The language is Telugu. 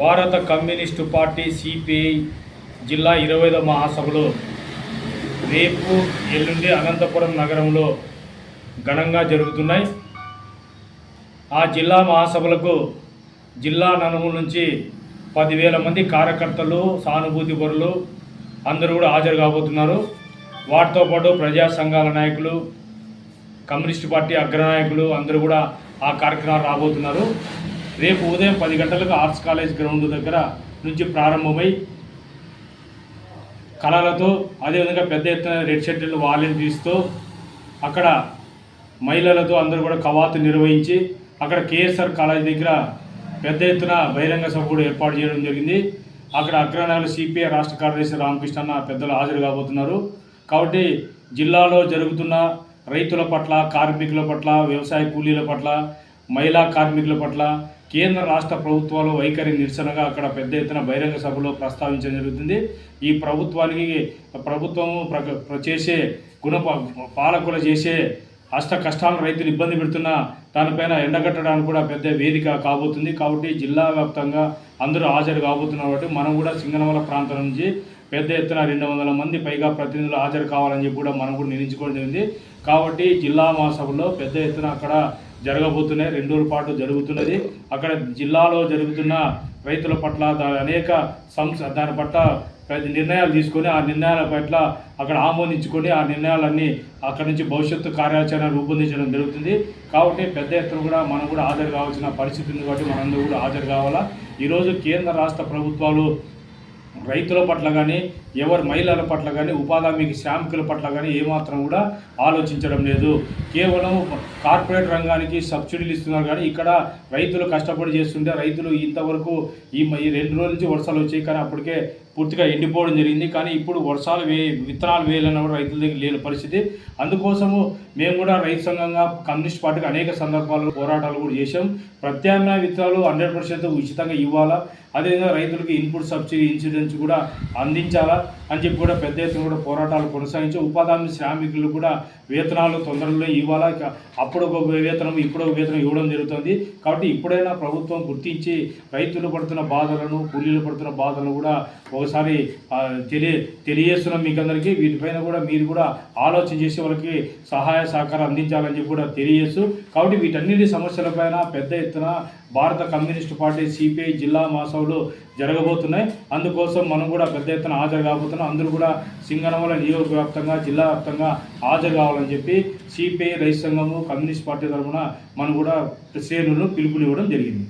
భారత కమ్యూనిస్టు పార్టీ సిపిఐ జిల్లా ఇరవైదో మహాసభలో రేపు ఎల్లుండి అనంతపురం నగరంలో ఘనంగా జరుగుతున్నాయి. ఆ జిల్లా మహాసభలకు జిల్లా నలుగురు నుంచి పదివేల మంది కార్యకర్తలు సానుభూతి పరులు అందరూ కూడా హాజరు కాబోతున్నారు. వాటితో పాటు ప్రజా సంఘాల నాయకులు కమ్యూనిస్ట్ పార్టీ అగ్రనాయకులు అందరూ కూడా ఆ కార్యక్రమాలు రాబోతున్నారు. రేపు ఉదయం పది గంటలకు ఆర్ట్స్ కాలేజ్ గ్రౌండ్ దగ్గర నుంచి ప్రారంభమై కళలతో అదేవిధంగా పెద్ద ఎత్తున రెడ్ షర్ట్లు వాలంటీర్స్తో అక్కడ మహిళలతో అందరూ కూడా కవాతు నిర్వహించి అక్కడ కేఎస్ఆర్ కాలేజ్ దగ్గర పెద్ద ఎత్తున బహిరంగ సభ కూడా ఏర్పాటు చేయడం జరిగింది. అక్కడ అగ్రనాయకులు సిపిఐ రాష్ట్ర కార్యదర్శి రామకృష్ణ అన్న పెద్దలు హాజరు కాబోతున్నారు. కాబట్టి జిల్లాలో జరుగుతున్న రైతుల పట్ల కార్మికుల పట్ల వ్యవసాయ కూలీల పట్ల మహిళా కార్మికుల పట్ల కేంద్ర రాష్ట్ర ప్రభుత్వాలు వైఖరి నిరసనగా అక్కడ పెద్ద ఎత్తున బహిరంగ సభలో ప్రస్తావించడం జరుగుతుంది. ఈ ప్రభుత్వానికి ప్రభుత్వము ప్ర ప్ర- చేసే గుణ పాలకులు చేసే అష్ట కష్టాలను రైతులు ఇబ్బంది పెడుతున్న దానిపైన ఎండగట్టడానికి కూడా పెద్ద వేదిక కాబోతుంది. కాబట్టి జిల్లా వ్యాప్తంగా అందరూ హాజరు కాబోతున్నారు కాబట్టి మనం కూడా సింగనమల ప్రాంతం నుంచి పెద్ద ఎత్తున రెండు వందల మంది పైగా ప్రతినిధులు హాజరు కావాలని చెప్పి కూడా మనం కూడా నిర్ణయించుకోవడం జరిగింది. కాబట్టి జిల్లా మహాసభలో పెద్ద ఎత్తున అక్కడ జరగబోతున్నాయి రెండు రోజుల పాటు జరుగుతున్నది. అక్కడ జిల్లాలో జరుగుతున్న రైతుల పట్ల దాని అనేక సంస్థ దాని పట్ల పెద్ద నిర్ణయాలు తీసుకొని ఆ నిర్ణయాల పట్ల అక్కడ ఆమోదించుకొని ఆ నిర్ణయాలన్నీ అక్కడి నుంచి భవిష్యత్తు కార్యాచరణ రూపొందించడం జరుగుతుంది. కాబట్టి పెద్ద ఎత్తున కూడా మనం కూడా హాజరు కావాల్సిన పరిస్థితి ఉంది కాబట్టి మనందరూ కూడా హాజరు కావాలా? ఈరోజు కేంద్ర రాష్ట్ర ప్రభుత్వాలు రైతుల పట్ల కానీ ఎవరి మహిళల పట్ల కానీ ఉపాధి హామీ శ్రామికుల పట్ల కానీ ఏమాత్రం కూడా ఆలోచించడం లేదు. కేవలం కార్పొరేట్ రంగానికి సబ్సిడీలు ఇస్తున్నారు కానీ ఇక్కడ రైతులు కష్టపడి చేస్తుంటే రైతులు ఇంతవరకు ఈ మ- ఈ రెండు రోజుల నుంచి వర్షాలు వచ్చాయి. కానీ అప్పటికే పూర్తిగా ఎండిపోవడం జరిగింది. కానీ ఇప్పుడు వర్షాలు వే విత్తనాలు వేయాలన్న కూడా రైతుల దగ్గర లేని పరిస్థితి. అందుకోసము మేము కూడా రైతు సంఘంగా కమ్యూనిస్ట్ పార్టీకి అనేక సందర్భాల్లో పోరాటాలు కూడా చేశాం. ప్రత్యామ్నాయ విత్తనాలు హండ్రెడ్ పర్సెంట్ ఉచితంగా ఇవ్వాలా? అదేవిధంగా రైతులకు ఇన్పుట్ సబ్సిడీ ఇన్సూరెన్స్ కూడా అందించాలా? అని చెప్పి కూడా పెద్ద ఎత్తున కూడా పోరాటాలు కొనసాగించి. ఉపాధి శ్రామికులు కూడా వేతనాలు తొందరలో ఇవ్వాలా? ఇక అప్పుడు ఒక వేతనం ఇప్పుడు ఒక వేతనం ఇవ్వడం జరుగుతుంది. కాబట్టి ఇప్పుడైనా ప్రభుత్వం గుర్తించి రైతులు పడుతున్న బాధలను కూలీలు పడుతున్న బాధలను కూడా ఒకసారి తెలియ తెలియజేస్తున్నాం మీకు అందరికీ వీటిపైన కూడా మీరు కూడా ఆలోచన చేసి వాళ్ళకి సహాయ సహకారం అందించాలని చెప్పి కూడా తెలియజేస్తూ కాబట్టి వీటన్నిటి సమస్యలపైన పెద్ద ఎత్తున భారత కమ్యూనిస్ట్ పార్టీ సిపిఐ జిల్లా మహాసభలు జరగబోతున్నాయి. అందుకోసం మనం కూడా పెద్ద ఎత్తున హాజరు కాబోతున్నాం. అందరూ కూడా సింగనమల నియోజకవ్యాప్తంగా జిల్లా వ్యాప్తంగా హాజరు కావాలని చెప్పి సిపిఐ రైతు సంఘము కమ్యూనిస్ట్ పార్టీ తరఫున మనం కూడా శ్రేణులను పిలుపునివ్వడం జరిగింది.